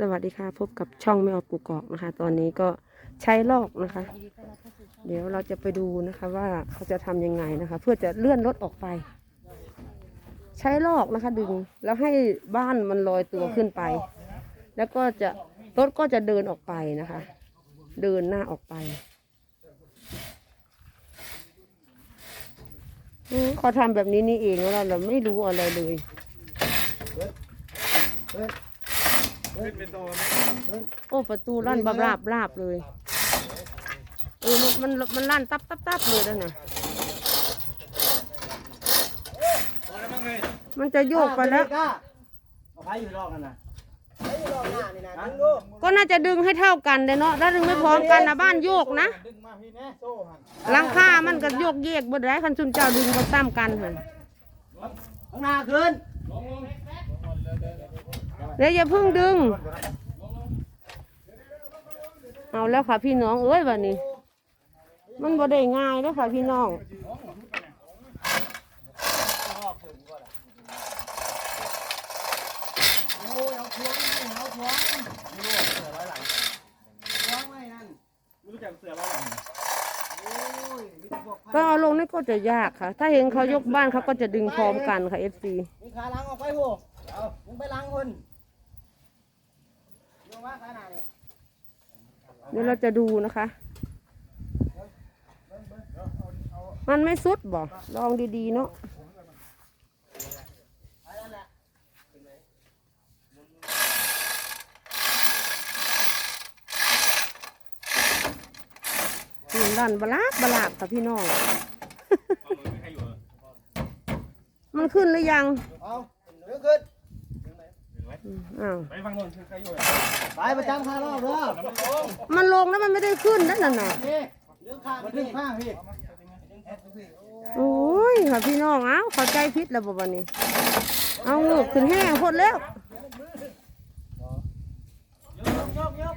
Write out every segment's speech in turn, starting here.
สวัสดีค่ะพบกับช่องแมวปูกอกนะคะ ตอนนี้ก็ใช้ลอกนะคะ เดี๋ยวเราจะไปดูนะคะว่าเขาจะทำยังไงนะคะ เพื่อจะเลื่อนรถออกไป ใช้ลอกนะคะ ดึงแล้วให้บ้านมันลอยตัวขึ้นไป แล้วก็จะรถก็จะเดินออกไปนะคะ เดินหน้าออกไปเขาทำแบบนี้นี่เองแล้วเราเราไม่รู้อะไรเลย โอ้ประตูลั่นบาบราบราบเลยเออมันมันมันลั่นตับตับตับเลยแล้วนะมันจะโยกไปแล้ว เอาไฟอยู่รอบนั่นน่ะไฟอยู่รอบหน้านี่นะดึงดูก็น่าจะดึงให้เท่ากันเด้เนาะถ้าดึงไม่พร้อมกันนะบ้านโยกนะดึงมาพี่แน่โซ่หันหลังคามันก็โยกเยกบดได้คันซุนเจ้าดึงก็ซ้ำกันหั่นข้างหน้าขึ้น เดี๋ยวอย่าพิ่งดึง เอาแล้วค่ะพี่น้องเอ้ยวันนี้ มันบ่ได้ง่ายแล้วค่ะพี่น้องต้องเอาลงพวงไว้นั่นรู้จักเสือร้อยหลังโอ้ยมีแต่พวกไฟก็เอาลงนี่ก็จะยากค่ะ ถ้าเห็นเขายกบ้านเขาก็จะดึงพร้อมกันค่ะ FC มีขาล้างออกไปหูเอามึงไปล้างคนลงมาขนาดนี้ เดี๋ยวเราจะดูนะคะ มันไม่สุดบ่ลองดีๆเนาะไปนั่นแหละกินลั่นบลาบบลาบค่ะพี่น้อง มันขึ้นหรือยังเอาดึงขึ้น อืมอ้าวไปฟังโน่นคือใครอยู่ไปประจำคารอบเด้อมันลงแล้วมันไม่ได้ขึ้นนั่นน่ะนะนี่ดึงข้างดึงข้างพี่โอ้ยค่ะพี่น้องเอ้าเข้าใจผิดแล้วบ่วันนี้ เอางูขึ้นแห้งพดแล้วยกยกยก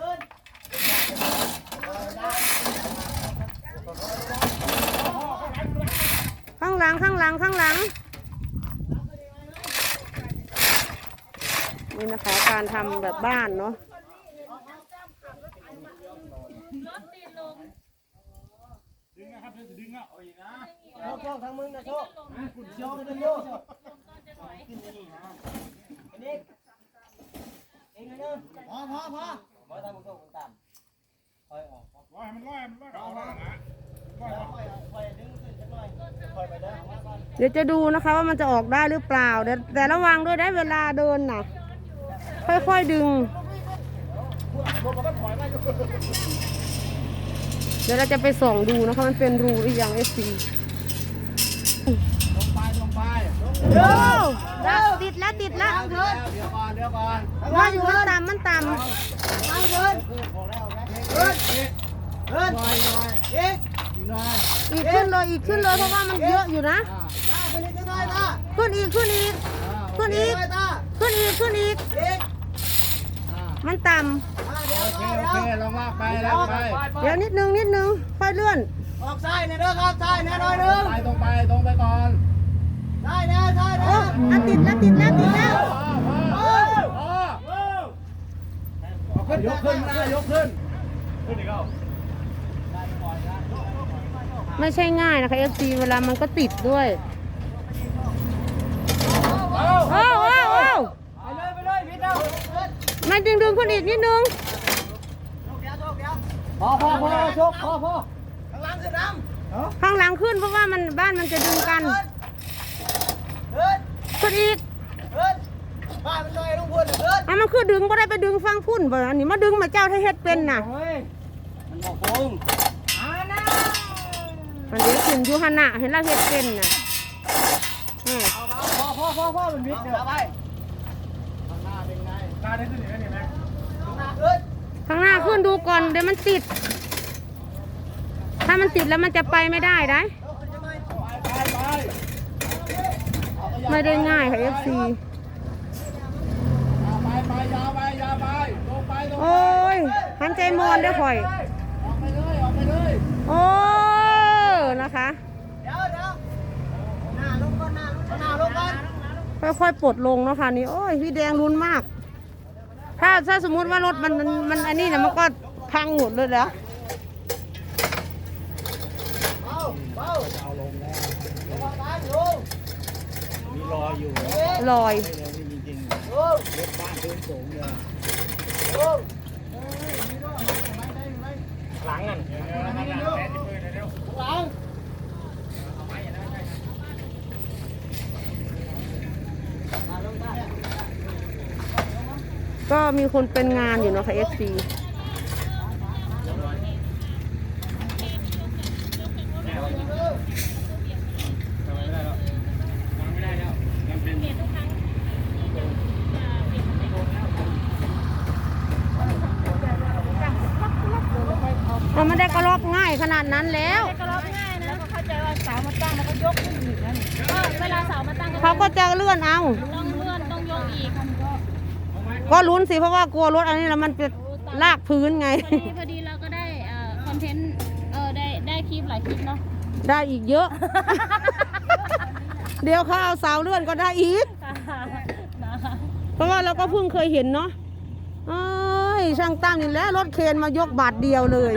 ขึ้นข้างหลังข้างหลังข้างหลัง นี่นะคะ การทำแบบบ้านเนาะดึงนะครับดึงอะเอาอีกนะโชคโชคทางมึงนะโชคโชคกันโยขึ้นนี่นะอันนี้เองนะพอพอพอพอทำมึงโชคตามคอยออกร้อยมันร้อยมันลอยออกนะเดี๋ยวจะดูนะคะว่ามันจะออกได้หรือเปล่าแต่แต่ระวังด้วยได้เวลาเดินน่ะ ค่อยๆดึง เดี๋ยวเราจะไปส่องดูนะคะมันเป็นรูหรือยังเอฟซีลงไปลงไปโอ้แล้วติดแล้วติดแล้วเดี๋ยวก่อนเดี๋ยวก่อนว่าอยู่มันต่ำมันต่ทางเดินออกแล้วเดินเดินหน่อยหน่อยอีกอีกหน่อยอีกขึ้นเลยอีกขึ้นเลยเพราะว่ามันเยอะอยู่นะขึ้นอีกขึ้นอีกขึ้นอีกขึ้นอีกขึ้นอีกขึ้นอีก มันต่เดี๋ยวโอเคเดี๋ยวโอเคลองลากไปลากไปำเดี๋ยวนิดนึงนิดนึงค่อยเลื่อน ออกซ้ายเนี่ยเด้อครับซ้ายเนี่ยหน่อยนึงไปตรงไปตรงไปก่อนซ้ายเนี่ยซ้ายโอ้เนี่ยอะติดแล้วติดแล้วติดแล้ว พอพอพอยกขึ้นนะยกขึ้นขึ้นอีกแล้วไม่ใช่ง่ายนะคะ FC เวลามันก็ติดด้วย เอา โอ้โอ้โอ้ ไปเลยไปเลยพี่เจ้า มันดึงดึงขึ้นอีกนิดนึงพอพอพอชกพอพอข้างหล่างขึ้นน้ข้างหลังขึ้นเพราะว่ามันบ้านมันจะดึงกันำเดินขึ้นอีกบ้านมันหน่อยลงพูดเดินอะมันคือดึงบ่ได้ไปดึงฟังพุ่นบ่อันนี้มาดึงมาเจ้าถ้าเฮ็ดเป็นน่ะมันบอกโกงอ่านะมันเดี๋ยวขึ้นอยู่หันน่ะเห็นแล้วเฮ็ดเป็นน่ะพอพอพอพอมันมิดเดี๋ยไปข้างหน้าเป็นไงหน้าได้ขึ้นอีกแล้วเห็นไหม ขึ้นดูก่อน เดี๋ยวมันติด ถ้ามันติดแล้วมันจะไปไม่ได้ได้ ไม่ได้ง่ายค่ะ FC ไปไปยาไปยาไปโอ้ยหันใจมอนได้อข่อยออกไปเลยออกไปเลยโอ้ นะคะค่อยๆปลดลงเนาะค่ะนี่ โอ้ยพี่แดงรุนมาก ถ้าถ้าสมมุติว่ารถมันมันมันอันนี้นะมันก็พังหมดเลยแล้วลงแล้วลงมาบ้านลุงมีรอยอยู่ลอย ไม่เลยนี่จริงรถบ้านพื้นสูงเลยหลังอะเร็ว หลัง ก็มีคนเป็นงานอยู่เนาะค่ะ FC มันไม่ได้กระลอกง่ายขนาดนั้นแล้ว ก็ร้องง่ายนะก็เข้าใจว่าเสามาตั้งแล้วก็ยกขึ้นอีกนั่นก็เวลาเสามาตั้งก็เขาก็จะเลื่อนเอา ต้องเลื่อนต้องยกอีก ก็ลุ้นสิเพราะว่ากลัวรถอันนี้แล้วมันจะลากพื้นไง พอดีพอดีเราก็ได้เอ่อคอนเทนต์เออได้ได้คลิปหลายคลิปเนาะได้อีกเยอะ เดี๋ยวเขาเอาเสาเลื่อนก็ได้อีก นะคะเพราะว่าเราก็เพิ่งเคยเห็นเนาะเอ้ยช่างตั้มนี่แหละรถเคนมายกบาทเดียวเลย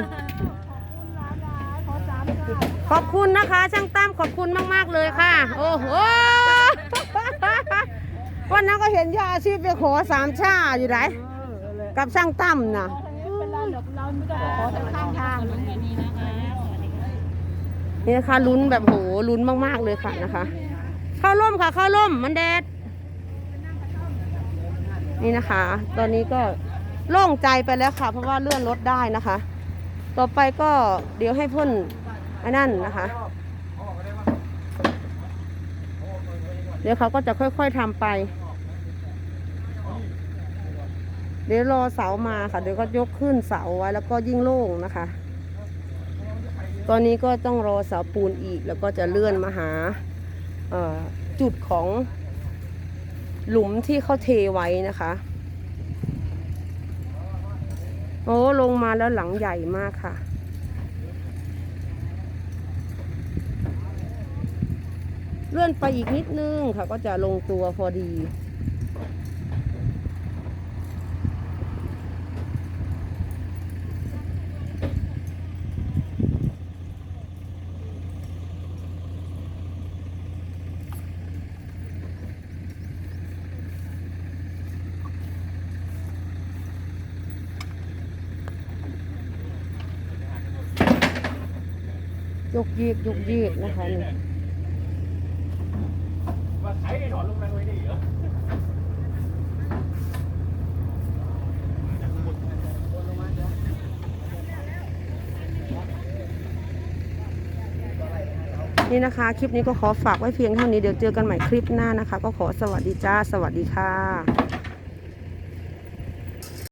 ขอบคุณนะคะ ช่างตั้มขอบคุณมาก ๆ เลยค่ะ โอ้โห วันนั้นก็เห็นยาอาชีพไปขอสามชาอยู่ไหนกับช่างตั้มนะนี่นะคะลุ้นแบบโหลุ้นมากๆเลยค่ะนะคะ เข้าร่มค่ะเข้าร่มมันแดด นี่นะคะ ตอนนี้ก็โล่งใจไปแล้วค่ะ เพราะว่าเลื่อนรถได้นะคะ ต่อไปก็เดี๋ยวให้พ่นไอ้นั่นนะคะ เดี๋ยวเขาก็จะค่อยๆทำไป เดี๋ยวรอเสามาค่ะ เดี๋ยวก็ยกขึ้นเสาไว้แล้วก็ยิ่งโล่งนะคะ ตอนนี้ก็ต้องรอเสาปูนอีกแล้วก็จะเลื่อนมาหาจุดของหลุมที่เขาเทไว้นะคะ โอ้ลงมาแล้วหลังใหญ่มากค่ะ เลื่อนไปอีกนิดนึงค่ะ ก็จะลงตัวพอดียกยีกยกยีกนะคะนี่ ใช้ถอนลงนั่งไว้นี่เหรอนี่นะคะ คลิปนี้ก็ขอฝากไว้เพียงเท่านี้เดี๋ยวเจอกันใหม่คลิปหน้านะคะ ก็ขอสวัสดีจ้า สวัสดีค่ะ